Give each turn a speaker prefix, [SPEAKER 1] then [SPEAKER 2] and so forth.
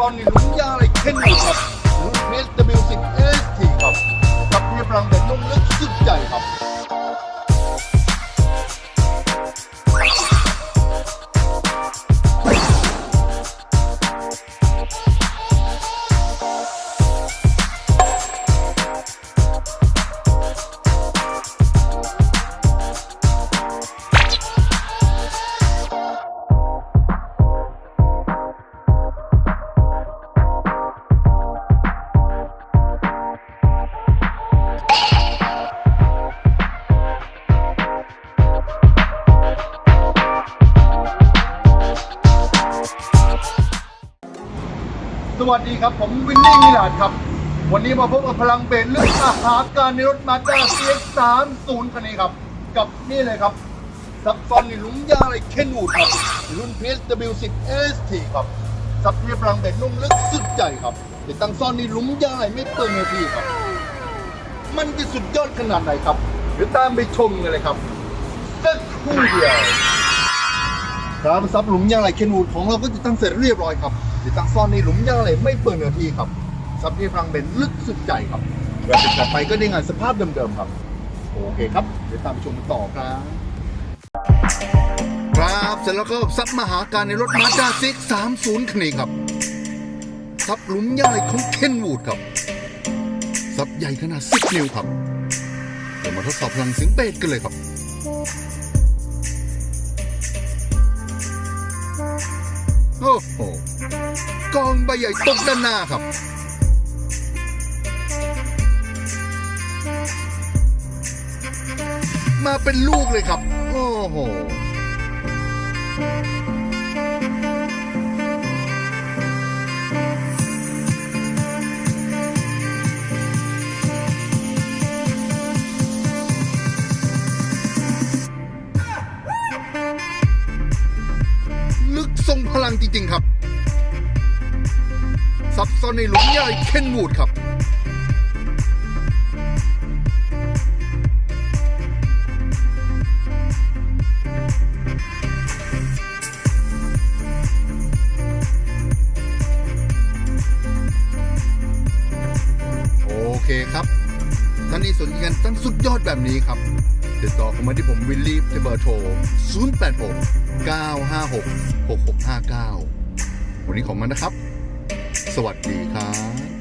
[SPEAKER 1] ตอนนี่ลุ้นยาอะไรเช่นนี้ครับลุ้นเพชร W10 ST ครับกับเพียพลังเด็ดนุ่มลึก สวัสดีครับ ผมวินนี่มิลาดครับ วันนี้มาพบกับพลังเบรเรื่องอาหารการในรถมาด้า CX30 คันนี้ครับ กับนี่เลยครับซับซอนในหลุมยางอะไรเคนวูดครับ รุ่น PSW10 ST ครับซับเทียพลังเบรนุ่มลึกสุดใจครับติดตั้งซ่อนในหลุมยางอะไรไม่เปิดเนื้อที่ครับ มันจะสุดยอดขนาดไหนครับ เดี๋ยวตามไปชมกันเลยครับสักครู่เดียว ครับซับหลุมยางไหลเคนวูดของเราก็จะตั้งเสร็จเรียบร้อยครับติดตั้งซ่อนในหลุมยางไหลไม่เปิดเนื้อที่ครับซับที่พลังเบนลึกสุดใจครับแบบติดกลับไปก็ได้งานสภาพเดิมๆครับ โอเคครับเดี๋ยวตามไปชมกันต่อครับ ครับเสร็จแล้วก็ซับมหาการในรถมาด้าซิกสามศูนย์คันนี้ครับซับหลุมยางไหลของเคนวูดครับซับใหญ่ขนาดสิบนิ้วครับเดี๋ยวมาทดสอบพลังเสียงเบสกันเลยครับ โอ้โหกองใบใหญ่ตกด้านหน้าครับมาเป็นลูกเลยครับ โอ้โห พลังจริง ๆ ครับ ซับซ้อนในหลุมใหญ่เคนวูดครับโอเคครับท่านนี้สนใจกันตั้งสุดยอดแบบนี้ครับ ติดต่อเข้ามาที่ผมวิลลี่ที่เบอร์โทร 086 956 6659 วันนี้ของมันนะครับ สวัสดีครับ